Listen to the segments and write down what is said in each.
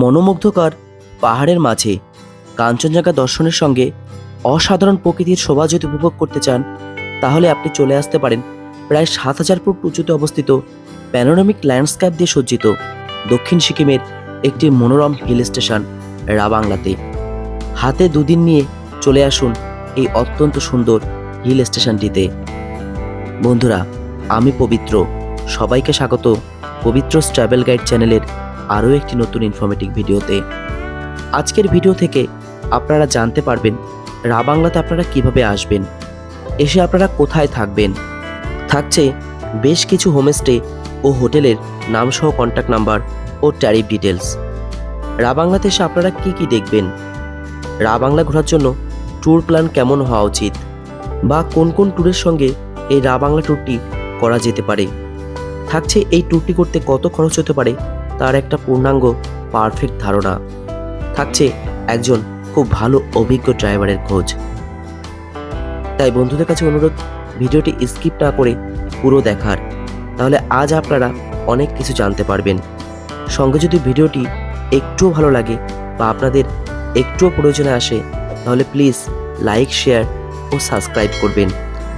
মনোমুগ্ধকর পাহাড়ের মাঝে কাঞ্চনজঙ্ঘা দর্শনের সঙ্গে অসাধারণ প্রকৃতির শোভা যদি উপভোগ করতে চান, তাহলে আপনি চলে আসতে পারেন প্রায় সাত হাজার ফুট উঁচুতে অবস্থিত প্যানোরামিক ল্যান্ডস্কেপ দিয়ে সজ্জিত দক্ষিণ সিকিমের একটি মনোরম হিল স্টেশন রাবাংলাতে। হাতে দুদিন নিয়ে চলে আসুন এই অত্যন্ত সুন্দর হিল স্টেশনটিতে বন্ধুরা, আমি পবিত্র। সবাইকে স্বাগত। পবিত্র ট্রাভেল গাইড চ্যানেলের আরও একটি নতুন ইনফরমেটিভ ভিডিওতে। আজকের ভিডিও থেকে আপনারা জানতে পারবেন রাবাংলাতে আপনারা কীভাবে আসবেন, এসে আপনারা কোথায় থাকবেন। থাকছে বেশ কিছু হোমস্টে ও হোটেলের নামসহ কন্ট্যাক্ট নাম্বার ও ট্যারিফ ডিটেলস রাবাংলাতে এসে আপনারা কি কি দেখবেন? রাবাংলা ঘোরার জন্য ট্যুর প্ল্যান কেমন হওয়া উচিত? বা কোন কোন ট্যুরের সঙ্গে এই রাবাংলা ট্যুরটি করা যেতে পারে? থাকছে এই ট্যুরটি করতে কত খরচ হতে পারে? তার একটা পূর্ণাঙ্গ পারফেক্ট ধারণা। থাকছে একজন খুব ভালো, অভিজ্ঞ ড্রাইভারের খোঁজ। তাই বন্ধুদের কাছে অনুরোধ, ভিডিওটি স্কিপ না করে পুরো দেখার। তাহলে আজ আপনারা অনেক কিছু জানতে পারবেন। সঙ্গে যদি ভিডিওটি একটুও ভালো লাগে বা আপনাদের একটুও প্রয়োজনে আসে, তাহলে প্লিজ লাইক, শেয়ার ও সাবস্ক্রাইব করবেন।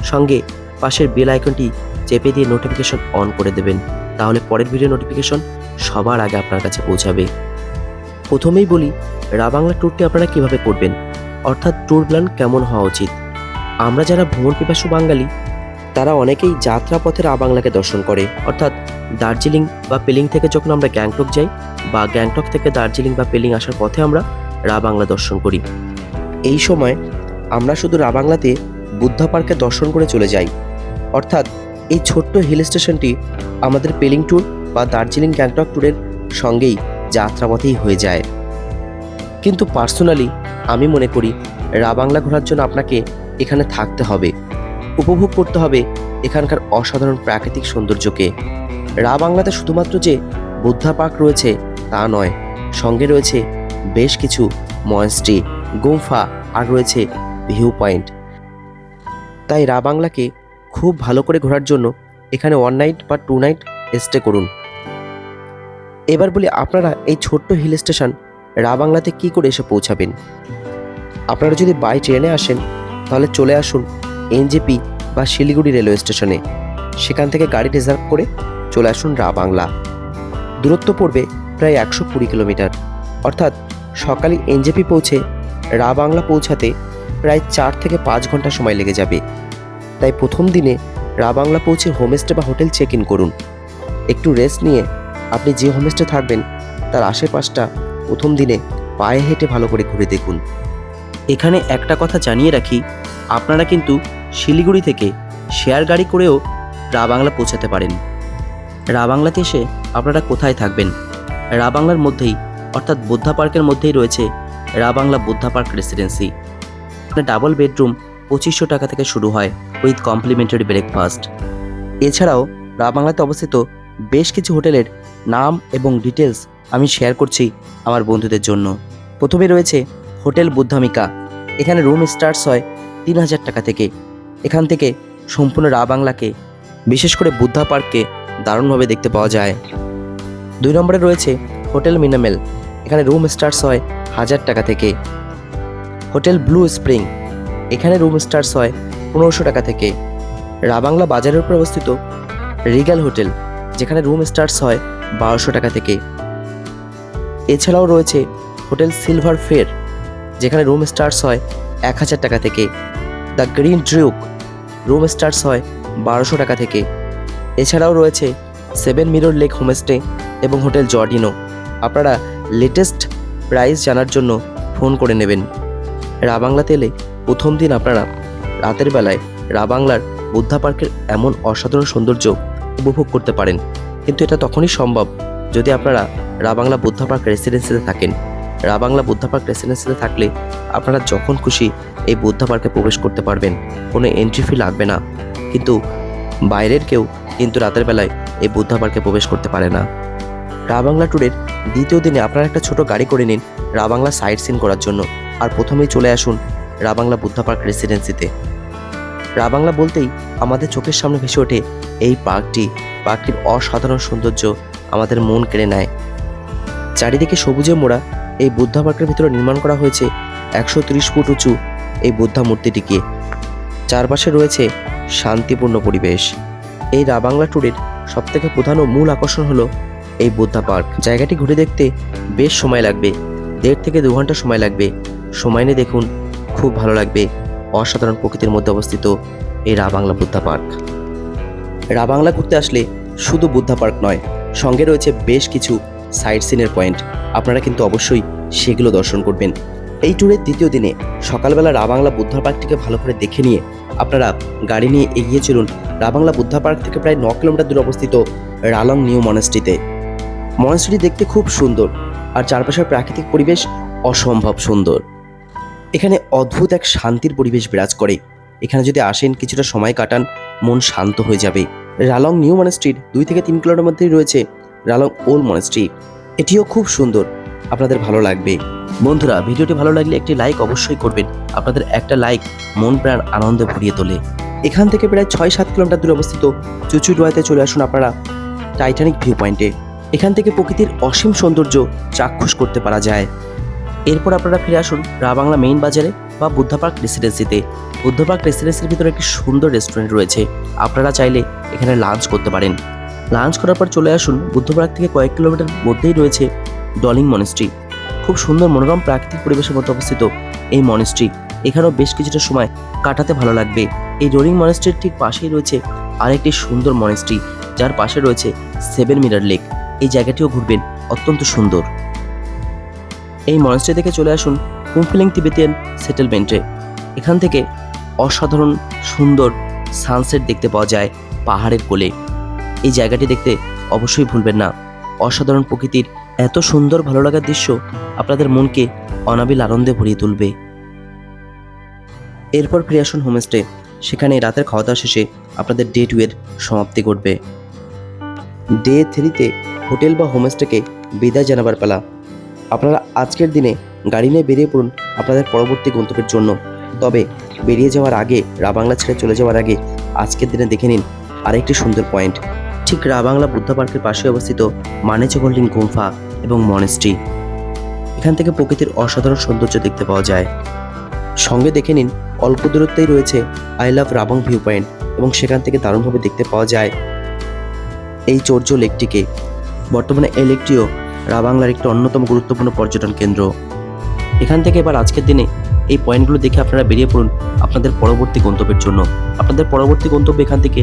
সঙ্গে পাশের বেল আইকনটি চেপে দিয়ে নোটিফিকেশন অন করে দেবেন। তাহলে পরের ভিডিও নোটিফিকেশন সবার আগে আপনার কাছে পৌঁছাবে। প্রথমেই বলি রাবাংলা ট্যুরটি আপনারা কীভাবে করবেন? অর্থাৎ ট্যুর প্ল্যান কেমন হওয়া উচিত? আমরা যারা ভ্রমণ পিপাসু বাঙালি, তারা অনেকেই যাত্রাপথে রাবাংলাকে দর্শন করে। অর্থাৎ দার্জিলিং বা পেলিং থেকে যখন আমরা গ্যাংটক যাই, বা গ্যাংটক থেকে দার্জিলিং বা পেলিং আসার পথে আমরা রাবাংলা দর্শন করি। এই সময় আমরা শুধু রাবাংলাতে বুদ্ধা পার্কে দর্শন করে চলে যাই। অর্থাৎ এই ছোট্ট হিল স্টেশনটি আমাদের পেলিং ট্যুর বা দার্জিলিং গ্যাংটক ট্যুরের সঙ্গেই যাত্রাপথেই হয়ে যায়। কিন্তু পার্সোনালি আমি মনে করি রাবাংলা ঘোরার জন্য আপনাকে এখানে থাকতে হবে। উপভোগ করতে হবে এখানকার অসাধারণ প্রাকৃতিক সৌন্দর্যকে। রাবাংলাতে শুধুমাত্র যে বুদ্ধা পার্ক রয়েছে তা নয়, সঙ্গে রয়েছে বেশ কিছু ময়েস্ট্রি, গুম্ফা আর রয়েছে ভিউ পয়েন্ট। তাই রা বাংলাকে খুব ভালো করে ঘোরার জন্য এখানে ওয়ান নাইট বা টু নাইট স্টে করুন। এবার বলি আপনারা এই ছোট্ট হিল স্টেশন রাবাংলাতে কি করে এসে পৌঁছাবেন? আপনারা যদি বাই ট্রেনে আসেন, তাহলে চলে আসুন এনজেপি বা শিলিগুড়ি রেলওয়ে স্টেশনে সেখান থেকে গাড়ি রিজার্ভ করে চলে আসুন রাবাংলা দূরত্ব পড়বে প্রায় একশো কুড়ি কিলোমিটার। অর্থাৎ সকালে এনজেপি পৌঁছে রাবাংলা পৌঁছাতে প্রায় চার থেকে পাঁচ ঘণ্টা সময় লেগে যাবে। তাই প্রথম দিনে রাবাংলা পৌঁছে হোমস্টে বা হোটেল চেক ইন করুন। একটু রেস্ট নিয়ে আপনি যে হোমস্টে থাকবেন, তার আশেপাশটা প্রথম দিনে পায়ে হেঁটে ভালো করে ঘুরে দেখুন। এখানে একটা কথা জানিয়ে রাখি, আপনারা কিন্তু শিলিগুড়ি থেকে শেয়ার গাড়ি করেও রাবাংলা পৌঁছাতে পারেন। রাবাংলাতে এসে আপনারা কোথায় থাকবেন? রাবাংলার মধ্যেই, অর্থাৎ বুদ্ধা পার্কের মধ্যেই রয়েছে রাবাংলা বুদ্ধা পার্ক রেসিডেন্সি আপনার ডাবল বেডরুম পঁচিশশো টাকা থেকে শুরু হয় উইথ কমপ্লিমেন্টারি ব্রেকফাস্ট এছাড়াও রাবাংলাতে অবস্থিত বেশ কিছু হোটেলের নাম এবং ডিটেলস আমি শেয়ার করছি আমার বন্ধুদের জন্য। প্রথমে রয়েছে হোটেল বুদ্ধামিকা। এখানে রুম স্টার্টস হয় তিন হাজার টাকা থেকে। এখান থেকে সম্পূর্ণ রাবাংলাকে বিশেষ করে বুদ্ধা পার্ককে দারুণভাবে দেখতে পাওয়া যায়। দুই নম্বরে রয়েছে হোটেল মিনামেল। এখানে রুম স্টার্টস হয় হাজার টাকা থেকে। Hotel blue spring. এখানে রুম স্টার্টস হয় পনেরোশো টাকা থেকে। রাবাংলা বাজারের উপর অবস্থিত রিগাল হোটেল, যেখানে রুম স্টার্টস হয় বারোশো টাকা থেকে। এছাড়াও রয়েছে হোটেল সিলভার ফের, যেখানে রুম স্টার্টস হয় এক হাজার টাকা থেকে। দ্য গ্রিন ড্রিউক, রুম স্টার্টস হয় বারোশো টাকা থেকে। এছাড়াও রয়েছে সেভেন মিরর লেক হোমস্টে এবং হোটেল জর্ডিনো। আপনারা লেটেস্ট প্রাইস জানার জন্য ফোন করে নেবেন। রাবাংলাতে এলে প্রথম দিন আপনারা রাতের বেলায় রাবাংলার বুদ্ধা পার্কের এমন অসাধারণ সৌন্দর্য উপভোগ করতে পারেন। কিন্তু এটা তখনই সম্ভব যদি আপনারা রাবাংলা বুদ্ধা পার্ক রেসিডেন্সিতে থাকেন। রাবাংলা বুদ্ধা পার্ক রেসিডেন্সিতে থাকলে আপনারা যখন খুশি এই বুদ্ধা পার্কে প্রবেশ করতে পারবেন, কোনো এন্ট্রি ফি লাগবে না। কিন্তু বাইরের কেউ কিন্তু রাতের বেলায় এই বুদ্ধা পার্কে প্রবেশ করতে পারে না। রাবাংলা ট্যুরের দ্বিতীয় দিনে আপনারা একটা ছোট গাড়ি করে নিন রাবাংলা সাইট সিন করার জন্য আর প্রথমেই চলে আসুন রাবাংলা বুদ্ধা পার্ক রেসিডেন্সিতে রাবাংলা বলতেই আমাদের চোখের সামনে ভেসে ওঠে এই পার্কটি পার্কটির অসাধারণ সৌন্দর্য আমাদের মন কেড়ে নেয়। চারিদিকে সবুজে মোড়া এই বুদ্ধা পার্কের ভিতরে নির্মাণ করা হয়েছে একশো ত্রিশ ফুট উঁচু এই বুদ্ধা মূর্তিটিকে। চারপাশে রয়েছে শান্তিপূর্ণ পরিবেশ। এই রাবাংলা ট্যুরের সবথেকে প্রধান ও মূল আকর্ষণ হলো এই বুদ্ধা পার্ক। জায়গাটি ঘুরে দেখতে বেশ সময় লাগবে, দেড় থেকে দু ঘণ্টা সময় লাগবে। সময় নিয়ে দেখুন, খুব ভালো লাগবে। অসাধারণ প্রকৃতির মধ্যে অবস্থিত এই রাবাংলা বুদ্ধা পার্ক। রাবাংলা ঘুরতে আসলে শুধু বুদ্ধা পার্ক নয়, সঙ্গে রয়েছে বেশ কিছু সাইট সিনের পয়েন্ট। আপনারা কিন্তু অবশ্যই সেগুলো দর্শন করবেন। এই ট্যুরের দ্বিতীয় দিনে সকালবেলা রাবাংলা বুদ্ধা পার্কটিকে ভালো করে দেখে নিয়ে আপনারা গাড়ি নিয়ে এগিয়ে চলুন রাবাংলা বুদ্ধা পার্ক থেকে প্রায় ন কিলোমিটার দূরে অবস্থিত রালং নিউ মনেস্ট্রিতে। মনেস্ট্রি দেখতে খুব সুন্দর আর চারপাশের প্রাকৃতিক পরিবেশ অসম্ভব সুন্দর। এখানে অদ্ভুত এক শান্তির পরিবেশ বিরাজ করে। এখানে যদি আসেন, কিছুটা সময় কাটান, মন শান্ত হয়ে যাবে। রালং নিউ মনেস্ট্রির দুই থেকে তিন কিলোমিটার মধ্যেই রয়েছে রালং ওল্ড মনেস্ট্রি। এটিও খুব সুন্দর। আপনাদের ভালো লাগবে। বন্ধুরা, ভিডিওটি ভালো লাগলে একটি লাইক অবশ্যই করবেন। আপনাদের একটা লাইক মন প্রাণ আনন্দে ভরিয়ে তোলে। এখান থেকে প্রায় ছয় সাত কিলোমিটার দূরে অবস্থিত চুচুডোয়াতে চলে আসুন আপনারা টাইটানিক ভিউ পয়েন্টে এখান থেকে প্রকৃতির অসীম সৌন্দর্য চাক্ষুষ করতে পারা যায়। এরপর আপনারা ফিরে আসুন রাবাংলা মেইন বাজারে। বা বুদ্ধা পার্ক রেসিডেন্সিতে বুদ্ধ পার্ক রেসিডেন্সির ভিতরে একটি সুন্দর রেস্টুরেন্ট রয়েছে। আপনারা চাইলে এখানে লাঞ্চ করতে পারেন। লাঞ্চ করার পর চলে আসুন বুদ্ধ পার্ক থেকে কয়েক কিলোমিটার মধ্যেই রয়েছে ডলিং মনেস্ট্রি খুব সুন্দর মনোরম প্রাকৃতিক পরিবেশের মধ্যে অবস্থিত এই মনেস্ট্রি এখানেও বেশ কিছুটা সময় কাটাতে ভালো লাগবে। এই ডলিং মনেস্ট্রির ঠিক পাশেই রয়েছে আরেকটি সুন্দর মনেস্ট্রি যার পাশে রয়েছে সেভেন মিরার লেক এই জায়গাটিও ঘুরবেন, অত্যন্ত সুন্দর। এই মনেস্ট্রি থেকে চলে আসুন কুমফিলিং তিবেতিয়ান সেটেলমেন্টে। এখান থেকে অসাধারণ সুন্দর সানসেট দেখতে পাওয়া যায় পাহাড়ের কোলে। এই জায়গাটি দেখতে অবশ্যই ভুলবেন না। অসাধারণ প্রকৃতির এত সুন্দর ভালো লাগার দৃশ্য আপনাদের মনকে অনাবিল আনন্দে ভরিয়ে তুলবে। এরপর ফিরে আসুন হোমস্টে সেখানে রাতের খাওয়া দাওয়া শেষে আপনাদের ডে টু এর সমাপ্তি ঘটবে। ডে থ্রিতে হোটেল বা হোমস্টেকে বিদায় জানাবার পালা। আপনারা আজকের দিনে গাড়ি নিয়ে বেরিয়ে পড়ুন আপনাদের পরবর্তী গন্তব্যের জন্য। তবে বেরিয়ে যাওয়ার আগে রাবাংলা ছেড়ে চলে যাওয়ার আগে আজকের দিনে দেখে নিন আরেকটি সুন্দর পয়েন্ট। ঠিক রাবাংলা বুদ্ধা পার্কের পাশে অবস্থিত মানেচক হোল্ডিং গুম্ফা এবং মনেস্ট্রি। এখান থেকে প্রকৃতির অসাধারণ সৌন্দর্য দেখতে পাওয়া যায়। সঙ্গে দেখে নিন অল্প দূরত্বেই রয়েছে I love Rabong view point এবং সেখান থেকে দারুণভাবে দেখতে পাওয়া যায় এই চর্য লেকটিকে। বর্তমানে এই লেকটিও রাবাংলার একটি অন্যতম গুরুত্বপূর্ণ পর্যটন কেন্দ্র। এখান থেকে এবার আজকের দিনে এই পয়েন্টগুলো দেখে আপনারা বেরিয়ে পড়ুন আপনাদের পরবর্তী গন্তব্যের জন্য। আপনাদের পরবর্তী গন্তব্য এখান থেকে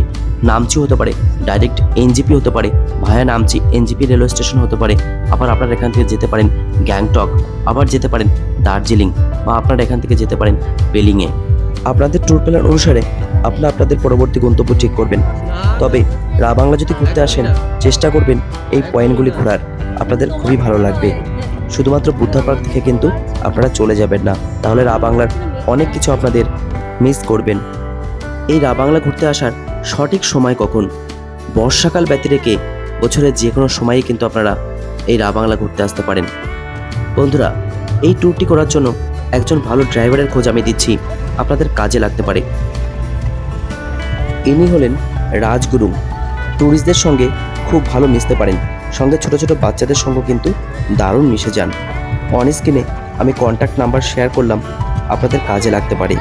নামচি হতে পারে ডাইরেক্ট এনজিপি হতে পারে via Namchi NJP railway station হতে পারে, আবার আপনারা এখান থেকে যেতে পারেন গ্যাংটক আবার যেতে পারেন দার্জিলিং বা আপনারা এখান থেকে যেতে পারেন বেলিংয়ে আপনাদের ট্যুর প্ল্যান অনুসারে আপনারা আপনাদের পরবর্তী গন্তব্য ঠিক করবেন। তবে রা বাংলা যদি ঘুরতে আসেন, চেষ্টা করবেন এই পয়েন্টগুলি ঘোরার। আপনাদের খুবই ভালো লাগবে। শুধুমাত্র বুদ্ধা পার্ক থেকে কিন্তু আপনারা চলে যাবেন না। তাহলে রা বাংলার অনেক কিছু আপনাদের মিস করবেন। এই রা বাংলা ঘুরতে আসার সঠিক সময় কখন? বর্ষাকাল ব্যতি রেখে বছরের যে কোনো সময়ই কিন্তু আপনারা এই রা বাংলা ঘুরতে আসতে পারেন। বন্ধুরা, এই ট্যুরটি করার জন্য একজন ভালো ড্রাইভারের খোঁজ আমি দিচ্ছি। আপনাদের কাজে লাগতে পারে। ইনি হলেন রাজগুরু। ট্যুরিস্টদের সঙ্গে খুব ভালো মিশতে পারেন। সঙ্গে ছোট ছোট বাচ্চাদের সঙ্গে কিন্তু দারুণ মিশে যান। অন স্ক্রিনে আমি কন্ট্যাক্ট নাম্বার শেয়ার করলাম। আপনাদের কাজে লাগতে পারে।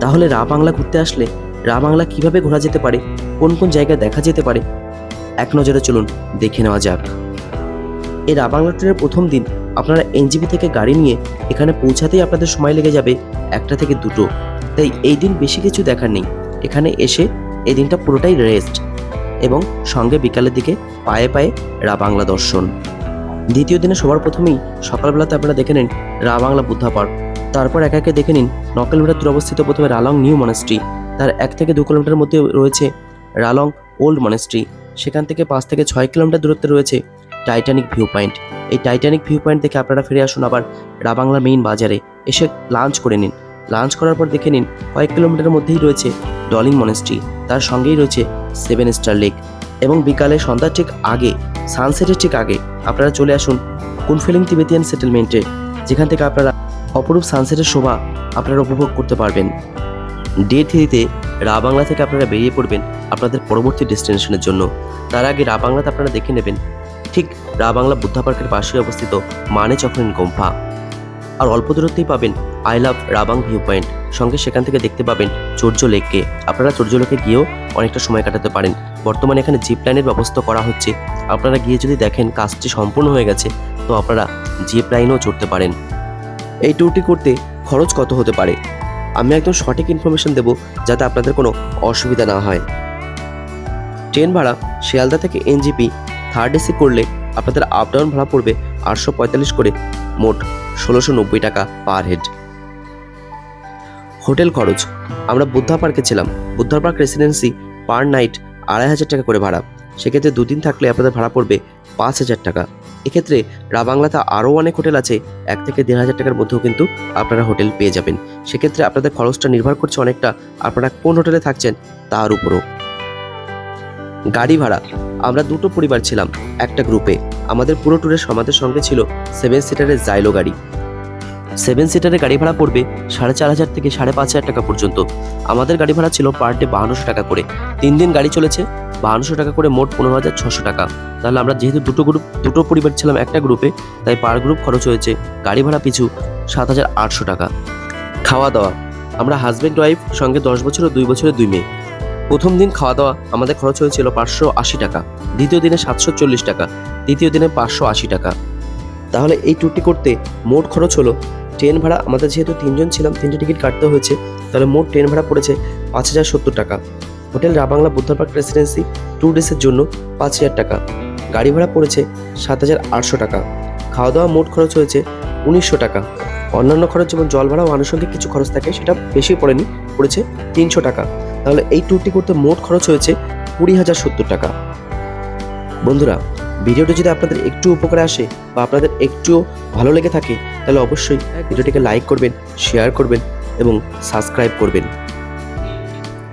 তাহলে রা বাংলা ঘুরতে আসলে রা বাংলা কীভাবে ঘোরা যেতে পারে, কোন কোন জায়গায় দেখা যেতে পারে, এক নজরে চলুন দেখে নেওয়া যাক। এই রা বাংলা ট্রেনের প্রথম দিন আপনারা এনজিবি থেকে গাড়ি নিয়ে এখানে পৌঁছাতেই আপনাদের সময় লেগে যাবে একটা থেকে দুটো। তাই এই দিন বেশি কিছু দেখার নেই। এখানে এসে এই দিনটা পুরোটাই রেস্ট এবং সঙ্গে বিকালের দিকে পায়ে পায়ে রা বাংলা দর্শন। দ্বিতীয় দিনে সবার প্রথমেই সকালবেলাতে আপনারা দেখে নিন রা বাংলা বুদ্ধা পার্ক। তারপর একা একে দেখে নিন ন কিলোমিটার দূরে অবস্থিত প্রথমে রালং নিউ মনেস্ট্রি। তার এক থেকে দু কিলোমিটার মধ্যে রয়েছে রালং ওল্ড মনেস্ট্রি। সেখান থেকে পাঁচ থেকে ছয় কিলোমিটার দূরত্বে রয়েছে টাইটানিক ভিউ পয়েন্ট এই টাইটানিক ভিউ পয়েন্ট থেকে আপনারা ফিরে আসুন আবার রাবাংলা মেইন বাজারে। এসে লাঞ্চ করে নিন। লাঞ্চ করার পর দেখে নিন, কয়েক কিলোমিটারের মধ্যেই রয়েছে ডলিং মনেস্ট্রি তার সঙ্গেই রয়েছে সেভেন স্টার লেক এবং বিকালে সন্ধ্যার ঠিক আগে সানসেটের ঠিক আগে আপনারা চলে আসুন কুনফিলিং তিবেতিয়ান সেটেলমেন্টে যেখান থেকে আপনারা অপরূপ সানসেটের শোভা আপনারা উপভোগ করতে পারবেন। ডে থ্রিতে রা বাংলা থেকে আপনারা বেরিয়ে পড়বেন আপনাদের পরবর্তী ডেস্টিনেশনের জন্য। তার আগে রা বাংলাতে আপনারা দেখে নেবেন ঠিক রা বাংলা বুদ্ধা পার্কের পাশে অবস্থিত মানে চক্রেন গুম্ফা। আর অল্প দূরত্বেই পাবেন I love Rabong view point. সঙ্গে সেখান থেকে দেখতে পাবেন চর্য লেককে। আপনারা চর্য লেকে গিয়েও অনেকটা সময় কাটাতে পারেন। বর্তমানে এখানে জিপ লাইনের ব্যবস্থা করা হচ্ছে। আপনারা গিয়ে যদি দেখেন কাজটি সম্পূর্ণ হয়ে গেছে, তো আপনারা জিপ লাইনও চড়তে পারেন। এই ট্যুরটি করতে খরচ কত হতে পারে? আমি একদম সঠিক ইনফরমেশন দেবো যাতে আপনাদের কোনো অসুবিধা না হয়। ট্রেন ভাড়া শিয়ালদা থেকে এনজিপি থার্ড এসি করলে আপনাদের আপ ডাউন ভাড়া পড়বে আটশো পঁয়তাল্লিশ করে, মোট ষোলোশো নব্বই টাকা পার হেড হোটেল খরচ, আমরা বুদ্ধা পার্কে ছিলাম। Buddha park residency per night আড়াই হাজার টাকা করে ভাড়া। সেক্ষেত্রে দুদিন থাকলে আপনাদের ভাড়া পড়বে পাঁচ হাজার টাকা। এক্ষেত্রে রাবাংলাতে আরও অনেক হোটেল আছে, এক থেকে দেড় হাজার টাকার মধ্যেও কিন্তু আপনারা হোটেল পেয়ে যাবেন। সেক্ষেত্রে আপনাদের খরচটা নির্ভর করছে অনেকটা আপনারা কোন হোটেলে থাকছেন তার উপরও। গাড়ি ভাড়া আমরা দুটো পরিবার ছিলাম, একটা গ্রুপে আমাদের পুরো ট্যুরে আমাদের সঙ্গে ছিল সেভেন সিটারের জাইলো গাড়ি। সেভেন সিটারের গাড়ি ভাড়া পড়বে সাড়ে চার হাজার থেকে সাড়ে পাঁচ হাজার টাকা পর্যন্ত। আমাদের গাড়ি ভাড়া ছিল পার ডে বাহান্নশো টাকা করে। তিন দিন গাড়ি চলেছে, বাহান্নশো টাকা করে মোট পনেরো হাজার ছশো টাকা। তাহলে আমরা যেহেতু দুটো গ্রুপ দুটো পরিবার ছিলাম একটা গ্রুপে তাই পার গ্রুপ খরচ হয়েছে গাড়ি ভাড়া পিছু সাত হাজার আটশো টাকা। খাওয়া দাওয়া, আমরা হাজব্যান্ড ওয়াইফ সঙ্গে দশ বছর ও দুই বছরের দুই মেয়ে। প্রথম দিন খাওয়া দাওয়া আমাদের খরচ হয়েছিল পাঁচশো আশি টাকা, দ্বিতীয় দিনে সাতশো চল্লিশ টাকা, তৃতীয় দিনে পাঁচশো আশি টাকা। তাহলে এই ট্যুরটি করতে মোট খরচ হলো ট্রেন ভাড়া, আমাদের যেহেতু তিনজন ছিলাম, তিনটে টিকিট কাটতে হয়েছে, তাহলে মোট ট্রেন ভাড়া পড়েছে পাঁচ হাজার সত্তর টাকা। Hotel Rabangla Buddha park residency two ডেসের জন্য পাঁচ হাজার টাকা। গাড়ি ভাড়া পড়েছে সাত হাজার আটশো টাকা। খাওয়া দাওয়া মোট খরচ হয়েছে উনিশশো টাকা। অন্যান্য খরচ, যেমন জল ভাড়া ও আনুষঙ্গিক কিছু খরচ থাকে, সেটা বেশি পড়েনি, পড়েছে তিনশো টাকা। তাহলে এই ট্যুরটি করতে মোট খরচ হয়েছে কুড়ি হাজার সত্তর টাকা। বন্ধুরা ভিডিওটি যদি আপনাদের একটু উপকারে আসে বা আপনাদের একটুও ভালো লেগে থাকে তাহলে অবশ্যই ভিডিওটিকে লাইক করবেন শেয়ার করবেন এবং সাবস্ক্রাইব করবেন।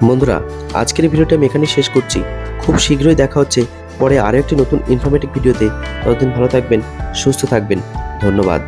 বন্ধুরা আজকের ভিডিওটি আমি এখানে শেষ করছি। খুব শীঘ্রই দেখা হচ্ছে পরে আরও একটি নতুন ইনফরমেটিভ ভিডিওতে ততদিন ভালো থাকবেন সুস্থ থাকবেন। ধন্যবাদ।